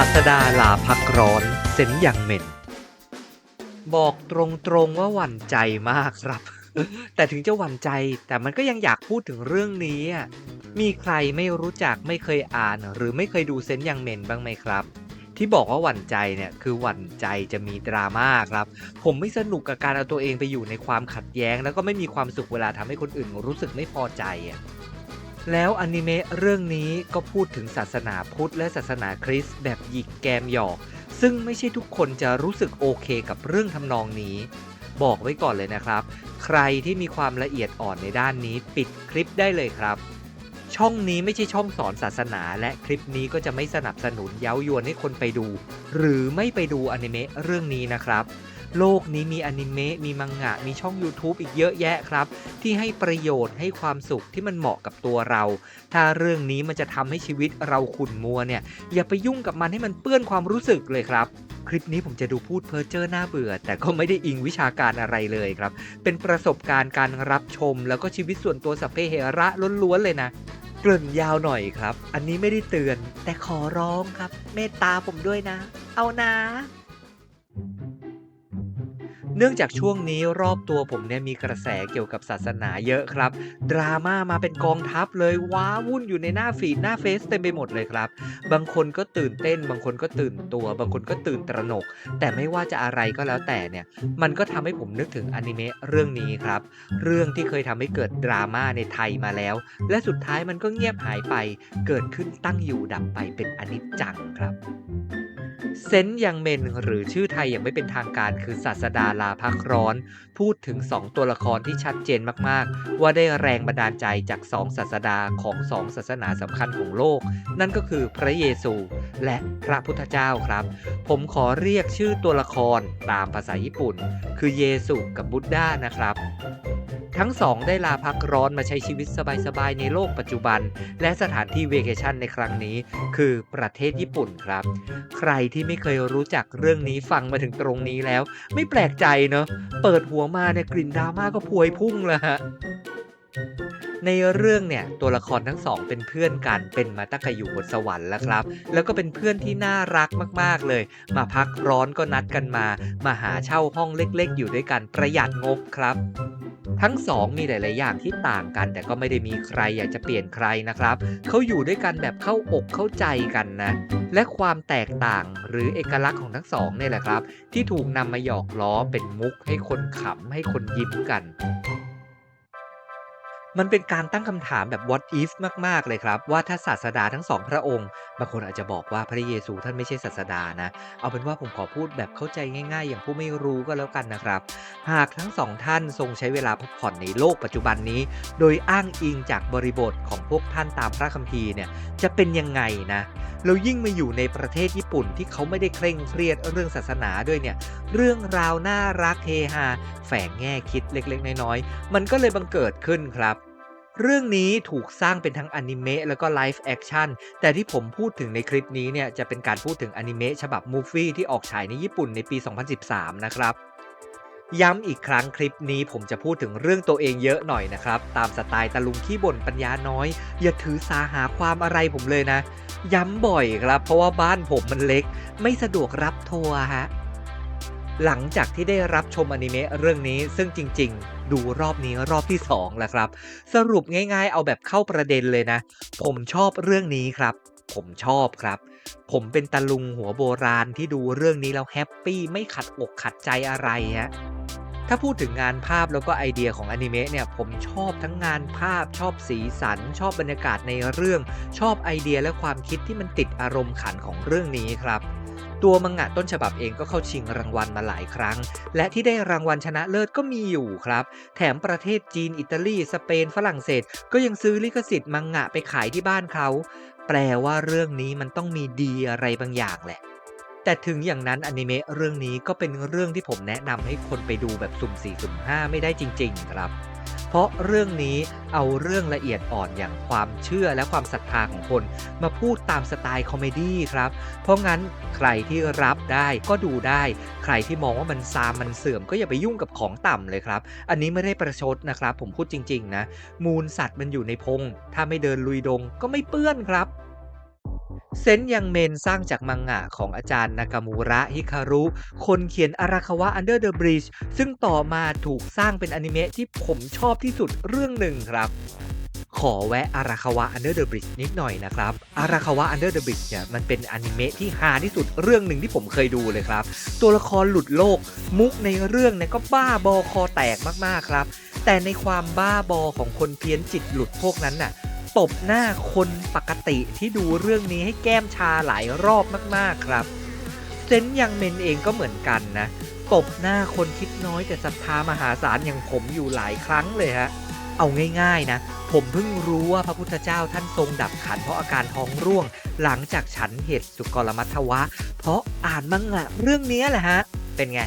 าสดาลาพักร้อนเซนยังเหม็น บอกตรงๆว่าหวั่นใจมากครับ แต่ถึงจะหวั่นใจแต่มันก็ยังอยากพูดถึงเรื่องนี้ มีใครไม่รู้จักไม่เคยอ่าน หรือไม่เคยดูเซนยังเหม็นบ้างไหมครับ ที่บอกว่าหวั่นใจเนี่ยคือหวั่นใจจะมีดราม่าครับ ผมไม่สนุกกับการเอาตัวเองไปอยู่ในความขัดแย้ง แล้วก็ไม่มีความสุขเวลาทำให้คนอื่นรู้สึกไม่พอใจอะ แล้วอนิเมะเรื่องนี้ก็พูดถึงศาสนาพุทธและศาสนาคริสต์แบบหยิกแกมหยอก ซึ่งไม่ใช่ทุกคนจะรู้สึกโอเคกับเรื่องทำนองนี้ บอกไว้ก่อนเลยนะครับ ใครที่มีความละเอียดอ่อนในด้านนี้ปิดคลิปได้เลยครับ ช่องนี้ไม่ใช่ช่องสอนศาสนา และคลิปนี้ก็จะไม่สนับสนุนเย้ายวนให้คนไปดู หรือไม่ไปดูอนิเมะเรื่องนี้นะครับ โลกนี้มีอนิเมะมีมังงะ มีช่อง YouTube อีกเยอะแยะครับ ที่ให้ประโยชน์ให้ความสุขที่มันเหมาะกับตัวเรา ถ้าเรื่องนี้มันจะทำให้ชีวิตเราขุ่นมัวเนี่ย อย่าไปยุ่งกับมันให้มันเปื้อนความรู้สึกเลยครับ คลิปนี้ผมจะดูพูดเพ้อเจ้อหน้าเบื่อ แต่ก็ไม่ได้อิงวิชาการอะไรเลยครับ เป็นประสบการณ์การรับชม แล้วก็ชีวิตส่วนตัวสัพเพเหระล้วนๆเลยนะเกริ่นยาวหน่อยครับ อันนี้ไม่ได้เตือน แต่ขอร้องครับ เมตตาผมด้วยนะ เอานะ เนื่องจากช่วงนี้รอบตัวผมเนี่ยมีกระแสเกี่ยวกับศาสนาเยอะครับ ดราม่ามาเป็นกองทัพเลยว้าวุ่นอยู่ในหน้าฟีดหน้าเฟซเต็มไปหมดเลยครับ บางคนก็ตื่นเต้น บางคนก็ตื่นตัว บางคนก็ตื่นตระหนก แต่ไม่ว่าจะอะไรก็แล้วแต่เนี่ย มันก็ทำให้ผมนึกถึงอนิเมะเรื่องนี้ครับ เรื่องที่เคยทำให้เกิดดราม่าในไทยมาแล้ว และสุดท้ายมันก็เงียบหายไป เกิดขึ้นตั้งอยู่ดับไปเป็นอนิจจังครับ เซนยังเมนหรือชื่อไทยอย่างไม่เป็นทางการคือศาสดาลาพักร้อน พูดถึง 2 ตัวละครที่ชัดเจนมากๆ ว่าได้แรงบันดาลใจจาก2ศาสดาของ2ศาสนาสำคัญของโลก นั่นก็คือพระเยซูและพระพุทธเจ้าครับ ผมขอเรียกชื่อตัวละครตามภาษาญี่ปุ่น คือเยซูกับบุตด้านะครับทั้งสองได้ลาพักร้อนมาใช้ชีวิตสบายๆในโลกปัจจุบัน และสถานที่เวเคชั่นในครั้งนี้ คือประเทศญี่ปุ่นครับ ใครที่ไม่เคยรู้จักเรื่องนี้ฟังมาถึงตรงนี้แล้ว ไม่แปลกใจเนอะเปิดหัวมาเนี่ยกลิ่นดราม่าก็พวยพุ่งแล้วฮะ ในเรื่องเนี่ยตัวละครทั้งสองเป็นเพื่อนกันเป็นมาตั้งแต่อยู่บนสวรรค์แล้วครับ แล้วก็เป็นเพื่อนที่น่ารักมากๆเลย มาพักร้อนก็นัดกันมา มาหาเช่าห้องเล็กๆ อยู่ด้วยกันประหยัดงบครับทั้งสองมีหลาย ๆ อย่างที่ต่างกัน แต่ก็ไม่ได้มีใครอยากจะเปลี่ยนใครนะครับ เขาอยู่ด้วยกันแบบเข้าอกเข้าใจกันนะ และความแตกต่างหรือเอกลักษณ์ของทั้งสองนี่แหละครับ ที่ถูกนำมาหยอกล้อเป็นมุกให้คนขำให้คนยิ้มกัน มันเป็นการตั้งคำถามแบบ what if มาก ๆ เลยครับ ว่าถ้าศาสดาทั้งสองพระองค์ บางคนอาจจะบอกว่าพระเยซูท่านไม่ใช่ศาสดานะ เอาเป็นว่าผมขอพูดแบบเข้าใจง่ายๆ อย่างผู้ไม่รู้ก็แล้วกันนะครับ หากทั้งสองท่านทรงใช้เวลาพักผ่อนในโลกปัจจุบันนี้ โดยอ้างอิงจากบริบทของพวกท่านตามพระคัมภีร์เนี่ยจะเป็นยังไงนะแล้วยิ่งมาอยู่ในประเทศญี่ปุ่นที่เขาไม่ได้เคร่งเครียดเรื่องศาสนาด้วยเนี่ยเรื่องราวน่ารักเฮฮาแฝงแง่คิดเล็กๆ น้อยๆมันก็เลยบังเกิดขึ้นครับ เรื่องนี้ถูกสร้างเป็นทั้งอนิเมะแล้วก็ไลฟ์แอคชั่น แต่ที่ผมพูดถึงในคลิปนี้เนี่ยจะเป็นการพูดถึงอนิเมะฉบับมูฟวี่ที่ออกฉายในญี่ปุ่นในปี 2013 นะครับย้ำอีกครั้งคลิปนี้ผมจะพูดถึงเรื่องตัวเองเยอะหน่อยนะครับ ตามสไตล์ตะลุงขี้บ่นปัญญาน้อย อย่าถือสาหาความอะไรผมเลยนะ ย้ำบ่อยครับ เพราะว่าบ้านผมมันเล็ก ไม่สะดวกรับทัวร์ฮะ หลังจากที่ได้รับชมอนิเมะเรื่องนี้ซึ่งจริง ๆ ดูรอบนี้รอบที่2แล้วครับ สรุปง่ายๆ เอาแบบเข้าประเด็นเลยนะ ผมชอบเรื่องนี้ครับ ผมชอบครับ ผมเป็นตะลุงหัวโบราณที่ดูเรื่องนี้แล้วแฮปปี้ไม่ขัดอกขัดใจอะไรฮะถ้าพูดถึงงานภาพแล้วก็ไอเดียของอนิเมะเนี่ยผมชอบทั้งงานภาพชอบสีสัน ชอบบรรยากาศในเรื่อง ชอบไอเดียและความคิดที่มันติดอารมณ์ขันของเรื่องนี้ครับ ตัวมังงะต้นฉบับเองก็เข้าชิงรางวัลมาหลายครั้ง และที่ได้รางวัลชนะเลิศก็มีอยู่ครับ แถมประเทศจีน อิตาลี สเปน ฝรั่งเศส ก็ยังซื้อลิขสิทธิ์มังงะไปขายที่บ้านเขา แปลว่าเรื่องนี้มันต้องมีดีอะไรบางอย่างแหละแต่ถึงอย่างนั้นอนิเมะเรื่องนี้ก็เป็นเรื่องที่ผมแนะนำให้คนไปดูแบบสุ่ม4สุ่ม5ไม่ได้จริง ๆ ครับ เพราะเรื่องนี้เอาเรื่องละเอียดอ่อนอย่างความเชื่อและความศรัทธาของคน มาพูดตามสไตล์คอมเมดี้ครับ เพราะงั้นใครที่รับได้ก็ดูได้ ใครที่มองว่ามันซามมันเสื่อมก็อย่าไปยุ่งกับของต่ำเลยครับ อันนี้ไม่ได้ประชดนะครับ ผมพูดจริงๆนะ มูลสัตว์มันอยู่ในพง ถ้าไม่เดินลุยดงก็ไม่เปื้อนครับ เซนยังเมนสร้างจากมังงะของอาจารย์นากามูระฮิคารุ คนเขียนอาราคาวะ Under the Bridge ซึ่งต่อมาถูกสร้างเป็นอนิเมะที่ผมชอบที่สุดเรื่องหนึ่งครับขอแวะอาราคาวะ Under the Bridge นิดหน่อยนะครับอาราคาวะ Under the Bridge เนี่ยมันเป็นอนิเมะที่ฮาที่สุดเรื่องหนึ่งที่ผมเคยดูเลยครับ ตัวละครหลุดโลก มุกในเรื่องเนี่ยก็บ้าบอคอแตกมากๆครับ แต่ในความบ้าบอของคนเพี้ยนจิตหลุดพวกนั้นน่ะ ตบหน้าคนปกติที่ดูเรื่องนี้ให้แก้มชาหลายรอบมากๆครับเซนยังเมนเองก็เหมือนกันนะ ตบหน้าคนคิดน้อยแต่ศรัทธามหาศาลอย่างผมอยู่หลายครั้งเลยฮะ เอาง่ายๆนะ ผมเพิ่งรู้ว่าพระพุทธเจ้าท่านทรงดับขันเพราะอาการท้องร่วง หลังจากฉันเหตุสุกรมัทวะ เพราะอ่านมังงะเรื่องนี้แหละฮะ เป็นไง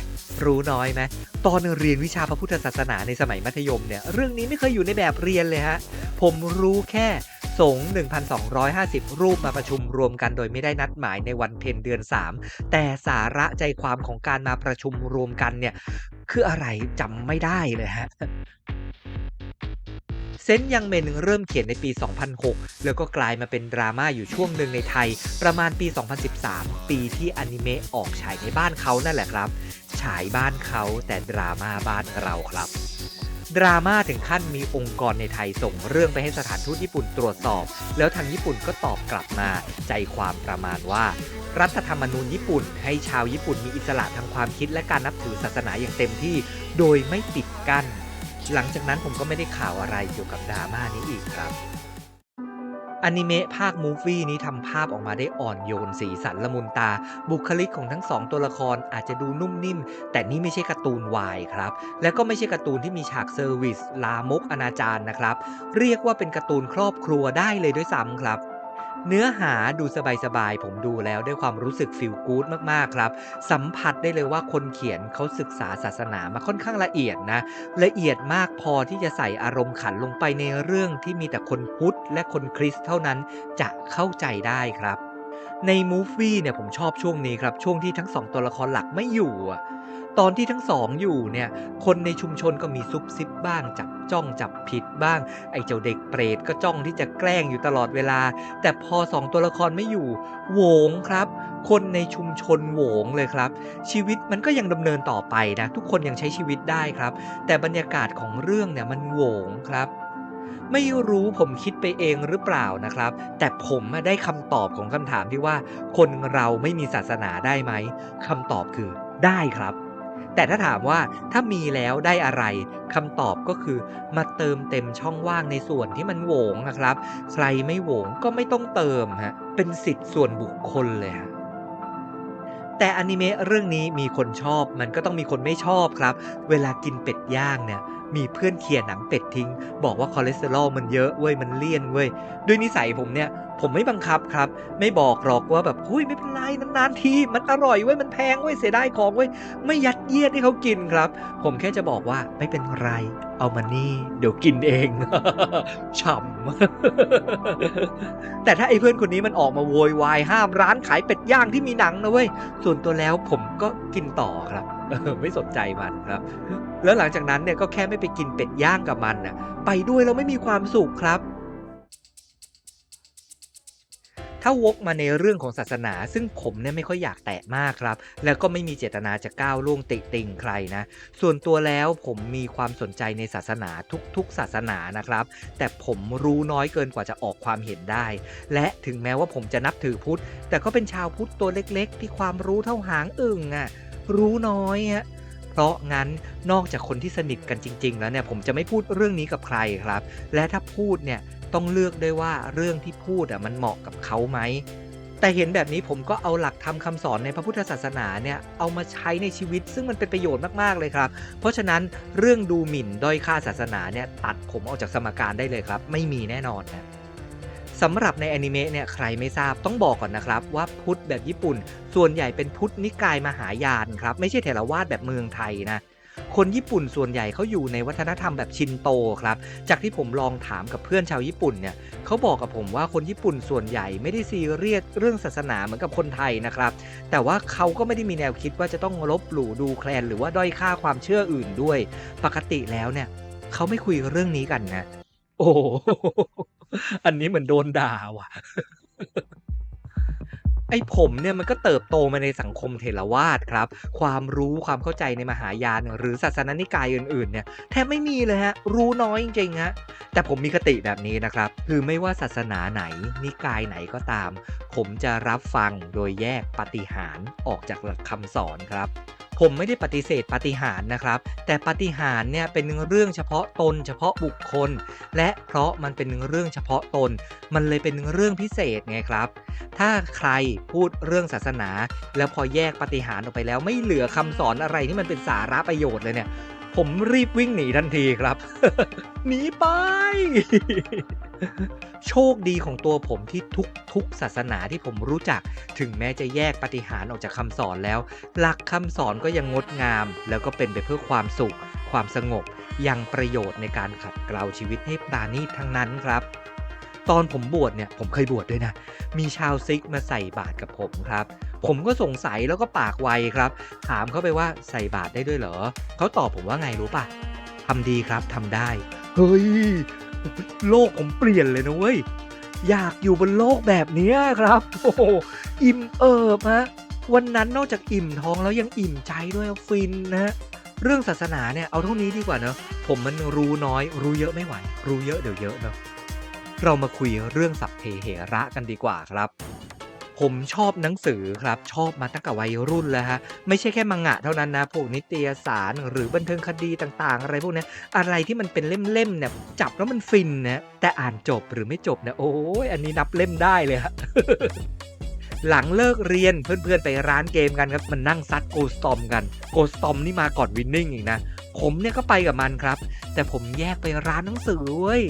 รู้น้อยไหมตอนเรียนวิชาพระพุทธศาสนาในสมัยมัธยมเนี่ย เรื่องนี้ไม่เคยอยู่ในแบบเรียนเลยฮะ ผมรู้แค่สง 1,250 รูปมาประชุมรวมกันโดยไม่ได้นัดหมายในวันเพ็ญเดือน 3 แต่สาระใจความของการมาประชุมรวมกันเนี่ย คืออะไรจำไม่ได้เลยฮะเซนยังเมนเริ่มเขียนในปี 2006 แล้วก็กลายมาเป็นดราม่าอยู่ช่วงหนึ่งในไทย ประมาณปี 2013 ปีที่อนิเมะออกฉายในบ้านเขานั่นแหละครับ ฉายบ้านเขาแต่ดราม่าบ้านเราครับ ดราม่าถึงขั้นมีองค์กรในไทยส่งเรื่องไปให้สถานทูตญี่ปุ่นตรวจสอบ แล้วทางญี่ปุ่นก็ตอบกลับมา ใจความประมาณว่า รัฐธรรมนูญญี่ปุ่น ให้ชาวญี่ปุ่นมีอิสระทางความคิดและการนับถือศาสนาอย่างเต็มที่ โดยไม่ปิดกั้น หลังจากนั้นผมก็ไม่ได้ข่าวอะไรเกี่ยวกับดราม่านี้อีกครับ อนิเมะภาคมูฟวี่นี้ทำภาพออกมาได้อ่อนโยนสีสันละมุนตา บุคลิกของทั้งสองตัวละครอาจจะดูนุ่มนิ่ม แต่นี่ไม่ใช่การ์ตูนวายครับ และก็ไม่ใช่การ์ตูนที่มีฉากเซอร์วิส ลามกอนาจารนะครับ เรียกว่าเป็นการ์ตูนครอบครัวได้เลยด้วยซ้ำครับ เนื้อหาดูสบายๆ ผมดูแล้วด้วยความรู้สึกฟิลกู๊ดมากๆครับ สัมผัสได้เลยว่าคนเขียนเขาศึกษาศาสนามาค่อนข้างละเอียดนะ ละเอียดมากพอที่จะใส่อารมณ์ขันลงไปในเรื่องที่มีแต่คนพุทธและคนคริสต์เท่านั้นจะเข้าใจได้ครับ ในมูฟวี่เนี่ยผมชอบช่วงนี้ครับ ช่วงที่ทั้งสองตัวละครหลักไม่อยู่อะ ตอนที่ทั้งสองอยู่เนี่ยคนในชุมชนก็มีซุบซิบบ้าง จับจ้องจับผิดบ้าง ไอ้เจ้าเด็กเปรตก็จ้องที่จะแกล้งอยู่ตลอดเวลา แต่พอสองตัวละครไม่อยู่โหวงครับ คนในชุมชนโหวงเลยครับ ชีวิตมันก็ยังดำเนินต่อไปนะทุกคนยังใช้ชีวิตได้ครับ แต่บรรยากาศของเรื่องเนี่ยมันโหวงครับไม่รู้ผมคิดไปเองหรือเปล่านะครับ แต่ผมได้คำตอบของคำถามที่ว่า คนเราไม่มีศาสนาได้ไหมคำตอบคือได้ครับ แต่ถ้าถามว่าถ้ามีแล้วได้อะไรคำตอบก็คือมาเติมเต็มช่องว่างในส่วนที่มันโหวงนะครับ ใครไม่โหวงก็ไม่ต้องเติมฮะเป็นสิทธิ์ส่วนบุคคลเลยฮะแต่อนิเมะเรื่องนี้มีคนชอบมันก็ต้องมีคนไม่ชอบครับ เวลากินเป็ดย่างเนี่ย มีเพื่อนเคียหนังเป็ดทิ้ง บอกว่าคอเลสเตอรอลมันเยอะเว้ยมันเลี่ยนเว้ยด้วยนิสัยผมเนี่ย ผมไม่บังคับครับ ไม่บอกหรอกว่าแบบหุ้ยไม่เป็นไรนานๆทีมันอร่อยเว้ยมันแพงเว้ยเสียดายของเว้ยไม่ยัดเยียดให้เขากินครับ ผมแค่จะบอกว่าไม่เป็นไร เอามานี่ เดี๋ยวกินเองฉ่ำแต่ถ้าไอ้เพื่อนคนนี้มันออกมาโวยวายห้ามร้านขายเป็ดย่างที่มีหนังนะเว้ยส่วนตัวแล้วผมก็กินต่อครับไม่สนใจมันครับ แล้วหลังจากนั้นเนี่ยก็แค่ไม่ไปกินเป็ดย่างกับมันน่ะไปด้วยแล้วไม่มีความสุขครับ ถ้าวกมาในเรื่องของศาสนา ซึ่งผมเนี่ยไม่ค่อยอยากแตะมากครับ แล้วก็ไม่มีเจตนาจะก้าวล่วงติติงใครนะ ส่วนตัวแล้วผมมีความสนใจในศาสนาทุกๆ ศาสนานะครับ แต่ผมรู้น้อยเกินกว่าจะออกความเห็นได้ และถึงแม้ว่าผมจะนับถือพุทธ แต่ก็เป็นชาวพุทธตัวเล็ก ๆ ที่ความรู้เท่าหางอึ่งอะรู้น้อยอะเพราะงั้นนอกจากคนที่สนิทกันจริง ๆ แล้วเนี่ยผมจะไม่พูดเรื่องนี้กับใครครับ และถ้าพูดเนี่ย ต้องเลือกด้วยว่าเรื่องที่พูดอะมันเหมาะกับเขาไหม แต่เห็นแบบนี้ผมก็เอาหลักธรรมคำสอนในพระพุทธศาสนาเนี่ยเอามาใช้ในชีวิต ซึ่งมันเป็นประโยชน์มากๆเลยครับ เพราะฉะนั้นเรื่องดูหมิ่นด้อยค่าศาสนาเนี่ยตัดผมออกจากสมการได้เลยครับ ไม่มีแน่นอนนะสำหรับในอนิเมะเนี่ยใครไม่ทราบต้องบอกก่อนนะครับ ว่าพุทธแบบญี่ปุ่น ส่วนใหญ่เป็นพุทธนิกายมหายานครับ ไม่ใช่เถรวาทแบบเมืองไทยนะ คนญี่ปุ่นส่วนใหญ่เขาอยู่ในวัฒนธรรมแบบชินโตครับ จากที่ผมลองถามกับเพื่อนชาวญี่ปุ่นเนี่ยเขาบอกกับผมว่าคนญี่ปุ่นส่วนใหญ่ไม่ได้ซีเรียสเรื่องศาสนาเหมือนกับคนไทยนะครับ แต่ว่าเขาก็ไม่ได้มีแนวคิดว่าจะต้องลบหลู่ดูแคลนหรือว่าด้อยค่าความเชื่ออื่นด้วย ปกติแล้วเนี่ยเขาไม่คุยเรื่องนี้กันนะ โอ้โหอันนี้เหมือนโดนด่าว่ะ ไอ้ผมเนี่ยมันก็เติบโตมาในสังคมเทรวาสครับ ความรู้ความเข้าใจในมหายานหรือศาสนานิกายอื่นๆเนี่ยแทบไม่มีเลยฮะ รู้น้อยจริงๆฮะ แต่ผมมีคติแบบนี้นะครับ คือไม่ว่าศาสนาไหน นิกายไหนก็ตาม ผมจะรับฟังโดยแยกปฏิหารออกจากหลักคำสอนครับ ผมไม่ได้ปฏิเสธปฏิหารนะครับ แต่ปฏิหารเนี่ยเป็นเรื่องเฉพาะตน เฉพาะบุคคล และเพราะมันเป็นเรื่องเฉพาะตน มันเลยเป็นเรื่องพิเศษไงครับ ถ้าใครพูดเรื่องศาสนา แล้วพอแยกปฏิหารออกไปแล้วไม่เหลือคำสอนอะไรที่มันเป็นสาระประโยชน์เลยเนี่ย ผมรีบวิ่งหนีทันทีครับ หนีไป โชคดีของตัวผมที่ทุกทุกศาสนาที่ผมรู้จัก ถึงแม้จะแยกปฏิหารออกจากคำสอนแล้ว หลักคำสอนก็ยังงดงาม แล้วก็เป็นไปเพื่อความสุข ความสงบ ยังประโยชน์ในการขัดเกลาชีวิตให้ปราณีตทั้งนั้นครับ ตอนผมบวชเนี่ยผมเคยบวชด้วยนะ มีชาวซิกมาใส่บาตรกับผมครับ ผมก็สงสัยแล้วก็ปากไวครับ ถามเขาไปว่าใส่บาตรได้ด้วยเหรอ เขาตอบผมว่าไงรู้ปะทำดีครับทำได้ เฮ้ย โลกผมเปลี่ยนเลยนะเว้ย อยากอยู่บนโลกแบบนี้ครับ โอ้โหอิ่มเอิบฮะวันนั้นนอกจากอิ่มท้องแล้วยังอิ่มใจด้วยฟินนะเรื่องศาสนาเนี่ยเอาเท่านี้ดีกว่าเนอะผมมันรู้น้อยรู้เยอะไม่ไหว รู้เยอะเดี๋ยวเยอะเนอะ เรามาคุยเรื่องสัพเพเหระกันดีกว่าครับ ผมชอบหนังสือครับชอบมาตั้งแต่วัยรุ่นแล้วฮะไม่ใช่แค่มังงะเท่านั้นนะพวกนิตยสารหรือบันเทิงคดีต่างๆ อะไรพวกนี้อะไรที่มันเป็นเล่มๆเนี่ยจับแล้วมันฟินนะแต่อ่านจบหรือไม่จบเนี่ยโอ้ยอันนี้นับเล่มได้เลยฮะ หลังเลิกเรียนเพื่อนๆไปร้านเกมกันครับมันนั่งซัดโกสตอมกัน โกสตอมนี่มาก่อนวินนิ่งอีกนะ ผมเนี่ยก็ไปกับมันครับ แต่ผมแยกไปร้านหนังสือเว้ย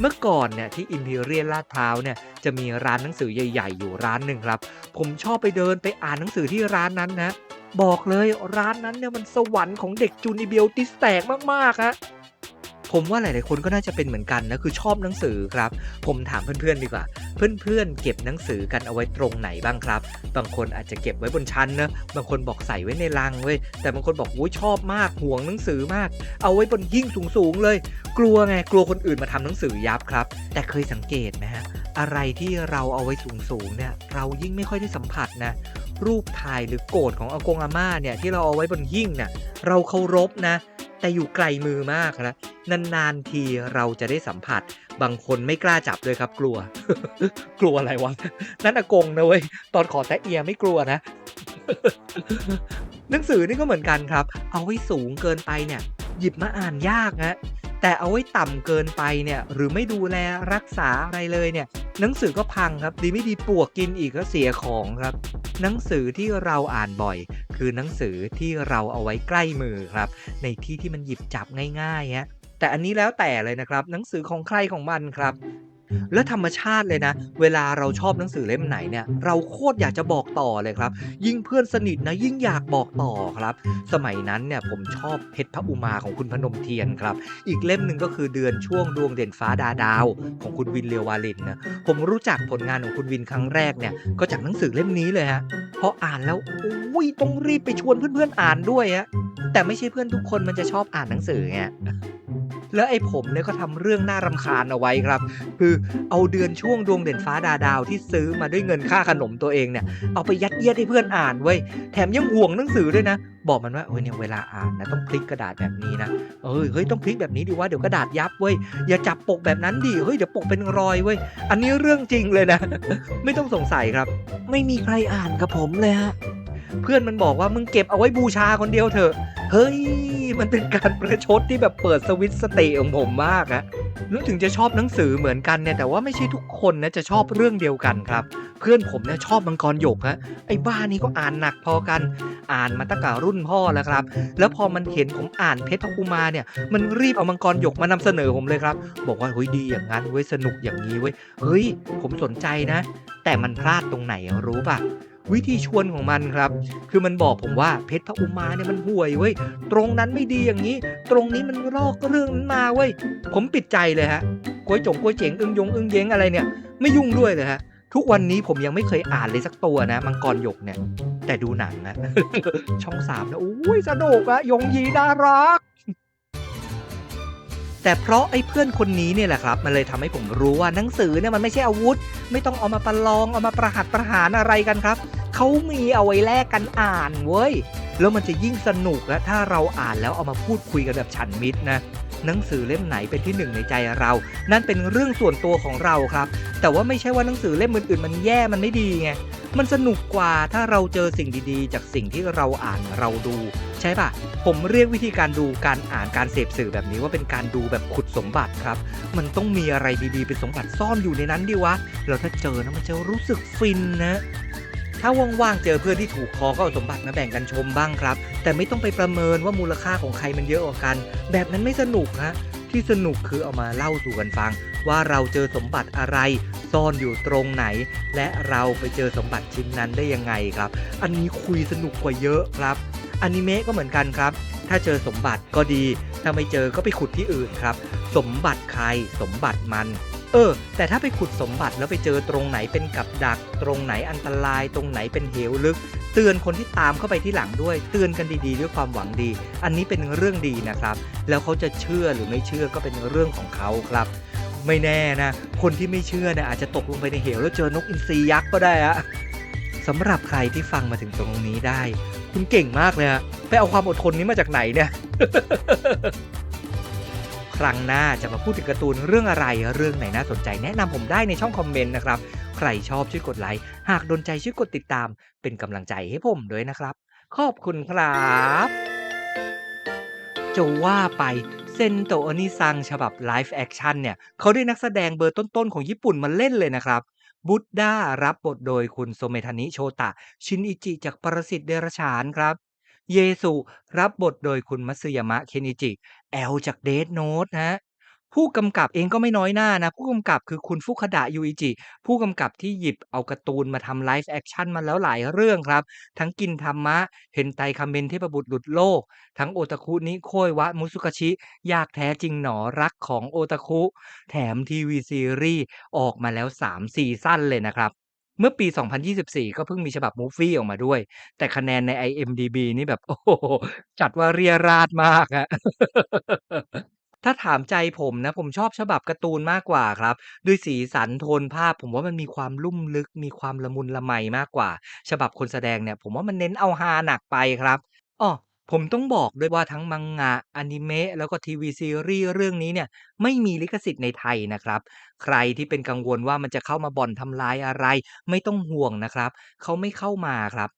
เมื่อก่อนเนี่ยที่อิมพีเรียลลาดพร้าวเนี่ยจะมีร้านหนังสือใหญ่ ๆ อยู่ร้านหนึ่งครับ ผมชอบไปเดินไปอ่านหนังสือที่ร้านนั้นนะบอกเลยร้านนั้นเนี่ยมันสวรรค์ของเด็กจูนิเบลติสแตกมากๆฮะ ผมว่าหลาย ๆ คนก็น่าจะเป็นเหมือนกันนะคือชอบหนังสือครับ ผมถามเพื่อน ๆ ดีกว่า เพื่อน ๆ เก็บหนังสือกันเอาไว้ตรงไหนบ้างครับ บางคนอาจจะเก็บไว้บนชั้นนะบางคนบอกใส่ไว้ในลังเว้ยแต่บางคนบอกโอ้ยชอบมากห่วงหนังสือมาก เอาไว้บนหิ้งสูง ๆ เลย กลัวไงกลัวคนอื่นมาทำหนังสือยับครับ แต่เคยสังเกตไหมฮะอะไรที่เราเอาไว้สูง ๆ เนี่ยเรายิ่งไม่ค่อยได้สัมผัสนะรูปถ่ายหรือโกรธของอากงอาม่าเนี่ยที่เราเอาไว้บนหิ้งเนี่ยเราเคารพนะ แต่อยู่ไกลมือมากนะ นานๆทีเราจะได้สัมผัส บางคนไม่กล้าจับเลยครับ กลัว กลัวอะไรวะ นั่นอากงนะเว้ย ตอนขอแตะเอียไม่กลัวนะ หนังสือนี่ก็เหมือนกันครับ เอาไว้สูงเกินไปเนี่ย หยิบมาอ่านยากฮะแต่เอาไว้ต่ำเกินไปเนี่ย หรือไม่ดูแลรักษาอะไรเลยเนี่ย หนังสือก็พังครับ ดีไม่ดีปวกกินอีกก็เสียของครับ หนังสือที่เราอ่านบ่อย คือหนังสือที่เราเอาไว้ใกล้มือครับ ในที่ที่มันหยิบจับง่ายๆฮะแต่อันนี้แล้วแต่เลยนะครับ หนังสือของใครของมันครับ และธรรมชาติเลยนะ เวลาเราชอบหนังสือเล่มไหนเนี่ย เราโคตรอยากจะบอกต่อเลยครับ ยิ่งเพื่อนสนิทนะยิ่งอยากบอกต่อครับ สมัยนั้นเนี่ยผมชอบเพชรพระอุมาของคุณพนมเทียนครับ อีกเล่มหนึ่งก็คือเดือนช่วงดวงเด่นฟ้าดาดาว ของคุณวินเลียววาลินนะผมรู้จักผลงานของคุณวินครั้งแรกเนี่ยก็จากหนังสือเล่มนี้เลยฮะพออ่านแล้วอุ้ยต้องรีบไปชวนเพื่อนๆอ่านด้วยฮะแต่ไม่ใช่เพื่อนทุกคนมันจะชอบอ่านหนังสือไง แล้วไอ้ผมเนี่ยก็ทำเรื่องน่ารำคาญเอาไว้ครับ คือเอาเดือนช่วงดวงเด่นฟ้าดาดาวที่ซื้อมาด้วยเงินค่าขนมตัวเองเนี่ยเอาไปยัดเยียดให้เพื่อนอ่านเว้ยแถมยังห่วงหนังสือด้วยนะ บอกมันว่าเฮ้ยเนี่ยเวลาอ่านนะต้องพลิกกระดาษแบบนี้นะเออเฮ้ยต้องพลิกแบบนี้ดีว่าเดี๋ยวกระดาษยับเว้ยอย่าจับปกแบบนั้นดิเฮ้ยเดี๋ยวปกเป็นรอยเว้ยอันนี้เรื่องจริงเลยนะ ไม่ต้องสงสัยครับ ไม่มีใครอ่านกับผมเลยฮะ เพื่อนมันบอกว่ามึงเก็บเอาไว้บูชาคนเดียวเถอะ เฮ้ย มันเป็นการประชดที่แบบเปิดสวิตสติของผมมากอะนึกถึงจะชอบหนังสือเหมือนกันเนี่ยแต่ว่าไม่ใช่ทุกคนนะจะชอบเรื่องเดียวกันครับ เพื่อนผมเนี่ยชอบมังกรหยกฮะไอ้บ้านี่ก็อ่านหนักพอกัน อ่านมาตั้งแต่รุ่นพ่อแล้วครับ แล้วพอมันเห็นผมอ่านเพชรพระอุมาเนี่ย มันรีบเอามังกรหยกมานำเสนอผมเลยครับ บอกว่าเฮ้ยดีอย่างนั้นเว้ยสนุกอย่างนี้เว้ยเฮ้ยผมสนใจนะ แต่มันพลาดตรงไหนรู้ป่ะ วิธีชวนของมันครับ คือมันบอกผมว่าเพชรพระอุมาเนี่ยมันห่วยเว้ยตรงนั้นไม่ดีอย่างนี้ ตรงนี้มันลอกเรื่องนั้นมาเว้ยผมปิดใจเลยฮะกล้วยจงกล้วยเจ๋งอึ้งยงอึ้งเย้งอะไรเนี่ย ไม่ยุ่งด้วยเลยฮะทุกวันนี้ผมยังไม่เคยอ่านเลยสักตัวนะ มังกรหยกเนี่ย แต่ดูหนังนะช่องสามนะอุ้ยสนุกอะยงยีน่ารัก แต่เพราะไอ้เพื่อนคนนี้เนี่ยแหละครับ มันเลยทำให้ผมรู้ว่าหนังสือเนี่ยมันไม่ใช่อาวุธ ไม่ต้องเอามาประลองเอามาประหัตประหารอะไรกันครับเขามีเอาไว้แลกกันอ่านเว้ยแล้วมันจะยิ่งสนุกและถ้าเราอ่านแล้วเอามาพูดคุยกันแบบฉันมิตรนะหนังสือเล่มไหนเป็นที่หนึ่งในใจเรา นั่นเป็นเรื่องส่วนตัวของเราครับ แต่ว่าไม่ใช่ว่าหนังสือเล่มอื่นๆมันแย่มันไม่ดีไง มันสนุกกว่าถ้าเราเจอสิ่งดีๆ จากสิ่งที่เราอ่านเราดู ใช่ปะผมเรียกวิธีการดูการอ่านการเสพสื่อแบบนี้ว่าเป็นการดูแบบขุดสมบัติครับ มันต้องมีอะไรดีๆ เป็นสมบัติซ่อนอยู่ในนั้นดิวะแล้วถ้าเจอนะมันจะรู้สึกฟินนะถ้าว่างๆ เจอเพื่อนที่ถูกคอก็เอาสมบัติมาแบ่งกันชมบ้างครับ แต่ไม่ต้องไปประเมินว่ามูลค่าของใครมันเยอะกว่ากัน แบบนั้นไม่สนุกฮะที่สนุกคือเอามาเล่าสู่กันฟัง ว่าเราเจอสมบัติอะไร ซ่อนอยู่ตรงไหน และเราไปเจอสมบัติชิ้นนั้นได้ยังไงครับ อันนี้คุยสนุกกว่าเยอะครับอนิเมะก็เหมือนกันครับ ถ้าเจอสมบัติก็ดี ถ้าไม่เจอก็ไปขุดที่อื่นครับ สมบัติใครสมบัติมัน เออ แต่ถ้าไปขุดสมบัติแล้วไปเจอตรงไหนเป็นกับดัก ตรงไหนอันตราย ตรงไหนเป็นเหวลึก เตือนคนที่ตามเข้าไปที่หลังด้วย เตือนกันดีๆ ด้วยความหวังดี อันนี้เป็นเรื่องดีนะครับ แล้วเขาจะเชื่อหรือไม่เชื่อก็เป็นเรื่องของเขาครับ ไม่แน่นะ คนที่ไม่เชื่อนะอาจจะตกลงไปในเหวแล้วเจอนกอินทรียักษ์ก็ได้อะสำหรับใครที่ฟังมาถึงตรงนี้ได้ คุณเก่งมากเลยอะไปเอาความอดทนนี้มาจากไหนเนี่ย ครั้งหน้าจะมาพูดถึงการ์ตูนเรื่องอะไรเรื่องไหนน่าสนใจแนะนำผมได้ในช่องคอมเมนต์นะครับ ใครชอบช่วยกดไลค์หากโดนใจช่วยกดติดตาม เป็นกำลังใจให้ผมด้วยนะครับ ขอบคุณครับจะว่าไป เซนโตอนิซังฉบับไลฟ์แอคชั่นเนี่ยเขาได้นักแสดงเบอร์ต้นๆ ของญี่ปุ่นมาเล่นเลยนะครับบุตด้ารับบทโดยคุณโซเมทานิโชตะ ชินอิจิจากปรสิตเดรชานครับ เยสุรับบทโดยคุณมัตสึยามะเคนิจิ แอลจากเดทโนตนะ ผู้กำกับเองก็ไม่น้อยหน้านะ ผู้กำกับคือคุณฟุคดะยูอิจิ ผู้กำกับที่หยิบเอาการ์ตูนมาทำไลฟ์แอคชั่นมาแล้วหลายเรื่องครับ ทั้งกินธรรมะเฮนไตคาเมนเทพบุตรหลุดโลก ทั้งโอตาคุนิโคยวะ มุสุกชิ ยากแท้จริงหนอรักของโอตาคุ แถมทีวีซีรีส์ออกมาแล้ว 3 ซีซั่นเลยนะครับเมื่อปี 2024 ก็เพิ่งมีฉบับมูฟวี่ออกมาด้วย แต่คะแนนใน IMDb นี่แบบ โอ้จัดว่าเรียราดมากอะ ถ้าถามใจผมนะ ผมชอบฉบับการ์ตูนมากกว่าครับ ด้วยสีสันโทนภาพ ผมว่ามันมีความลุ่มลึก มีความละมุนละไมมากกว่า ฉบับคนแสดงเนี่ย ผมว่ามันเน้นเอาฮาหนักไปครับอ้อผมต้องบอกด้วยว่าทั้ง Manga อนิเมะแล้วก็ทีวีซีรีส์เรื่องนี้เนี่ยไม่มีลิขสิทธิ์ในไทยนะครับ ใครที่เป็นกังวลว่ามันจะเข้ามาบ่อนทำลายอะไร ไม่ต้องห่วงนะครับ เขาไม่เข้ามาครับ